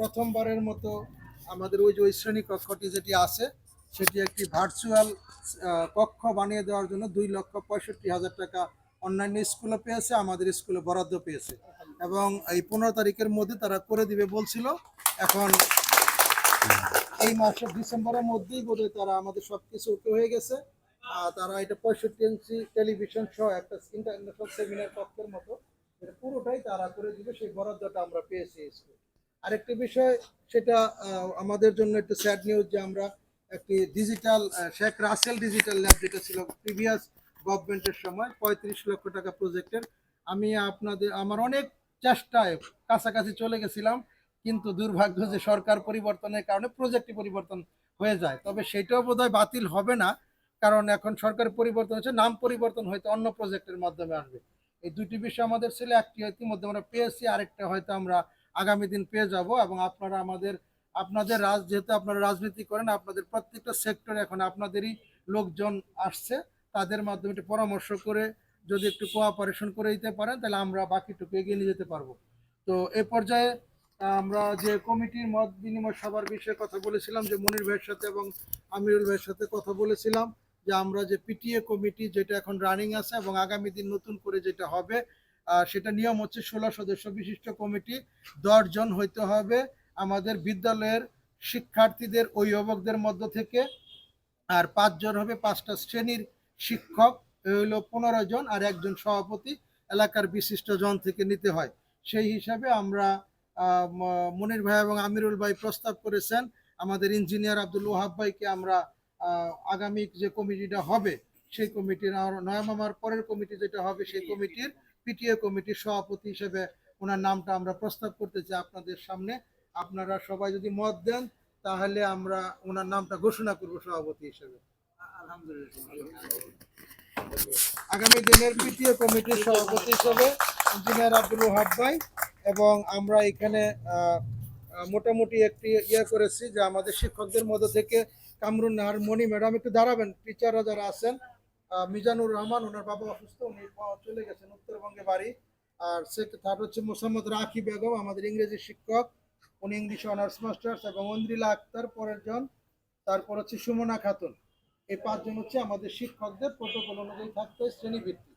প্রথমবারের মতো আমাদের ওই যে ওই শ্রেণি কক্ষটি যেটি আছে, সেটি একটি ভার্চুয়াল কক্ষ বানিয়ে দেওয়ার জন্য দুই লক্ষ পঁয়ষট্টি হাজার টাকা অন্যান্য স্কুলে পেয়েছে, আমাদের স্কুলে বরাদ্দ পেয়েছে। এবং এই পনেরো তারিখের মধ্যে তারা করে দিবে বলছিল। এখন এই মাসের ডিসেম্বরের মধ্যেই বোধহয় তারা আমাদের সব কিছু ওকে হয়ে গেছে। তারা এটা পঁয়ষট্টি ইঞ্চি টেলিভিশন সহ একটা ইন্টারন্যাশনাল সেমিনার কক্ষের মতো। পুরোটাই তারা করে দিবে, সেই বরাদ্দটা আমরা পেয়েছি স্কুল। আরেকটি বিষয়, সেটা আমাদের জন্য একটু স্যাড নিউজ যে আমরা একটি digital Sheikh Russel digital lab যেটা ছিল প্রিভিয়াস গভর্নমেন্টের সময়, পঁয়ত্রিশ লক্ষ টাকা প্রজেক্টের আমি আপনাদের, আমার অনেক চেষ্টায় কাছাকাছি চলে গেছিলাম, কিন্তু দুর্ভাগ্য যে সরকার পরিবর্তনের কারণে প্রজেক্টটি পরিবর্তন হয়ে যায়। তবে সেটাও বোধহয় বাতিল হবে না, কারণ এখন সরকার পরিবর্তন হচ্ছে, নাম পরিবর্তন হয়তো অন্য প্রজেক্টের মাধ্যমে আসবে। এই দুটি বিষয় আমাদের ছিল, একটি ইতিমধ্যে আমরা পেয়েছি, আরেকটা হয়তো আমরা আগামী দিন পেয়ে যাব এবং আপনারা আমাদের, আপনাদের রাজ, যেহেতু আপনারা রাজনীতি করেন, আপনাদের প্রত্যেকটা সেক্টরে এখন আপনাদেরই লোকজন আসছে, তাদের মাধ্যমে একটু পরামর্শ করে যদি একটু কোঅপারেশন করে দিতে পারেন, তাহলে আমরা বাকিটুকু এগিয়ে নিয়ে যেতে পারব। তো এ পর্যায়ে আমরা যে কমিটির মত বিনিময় সবার বিষয়ে কথা বলেছিলাম, যে মনির ভাইয়ের সাথে এবং আমিরুল ভাইয়ের সাথে কথা বলেছিলাম, যে আমরা যে পিটিএ কমিটি যেটা এখন রানিং আছে এবং আগামী দিন নতুন করে যেটা হবে সেটা নিয়ম হচ্ছে ষোলো সদস্য বিশিষ্ট কমিটি জন হইতে হবে। আমাদের বিদ্যালয়ের শিক্ষার্থীদের, অভিভাবকদের মধ্য থেকে আর পাঁচজন হবে পাঁচটা শ্রেণির শিক্ষক হইল পনেরো জন আর একজন সভাপতি। এলাকার বিশিষ্ট জন থেকে নিতে হয়। সেই হিসাবে আমরা মনির ভাই এবং আমিরুল ভাই প্রস্তাব করেছেন, আমাদের ইঞ্জিনিয়ার আব্দুল ওহাব ভাইকে আমরা আগামী যে কমিটিটা হবে, সেই কমিটির আর নয় মামার পরের কমিটি যেটা হবে, সেই কমিটির পিটিএ কমিটির সভাপতি হিসেবে ওনার নামটা আমরা প্রস্তাব করতে চাই আপনাদের সামনে। আপনারা সবাই যদি মত দেন, তাহলে আমরা ওনার নামটা ঘোষণা করব সভাপতি হিসেবে। আগামী দিনের পিটিএ কমিটির সভাপতি হিসেবে ইঞ্জিনিয়ার আব্দুল ওহাব ভাই এবং আমরা এখানে মোটামুটি একটি ইয়ে করেছি যে আমাদের শিক্ষকদের মধ্য থেকে কামরুন নাহার মণি ম্যাডাম, একটু দাঁড়াবেন। টিচাররা যারা আছেন মিজানুর রহমান, ওনার বাবা অসুস্থ, উনি চলে গেছেন উত্তরবঙ্গে বাড়ি। আর সে থার্ড হচ্ছে মোসাম্মদ রাখি বেগম, আমাদের ইংরেজি শিক্ষক। উনি ইংলিশ অনার্স মাস্টার্স এবং অন্দ্রিলা আক্তার, পরের জন। তারপর হচ্ছে সুমনা খাতুন। এই পাঁচজন হচ্ছে আমাদের শিক্ষকদের প্রোটোকল অনুযায়ী থাকতে শ্রেণীভিত্তিক।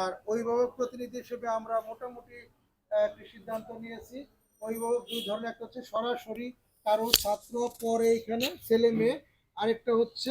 আর অভিভাবক প্রতিনিধি হিসেবে আমরা মোটামুটি একটি সিদ্ধান্ত নিয়েছি। অভিভাবক দুই ধরনের, একটা হচ্ছে সরাসরি কারও ছাত্র, পরে এখানে ছেলে মেয়ে। আরেকটা হচ্ছে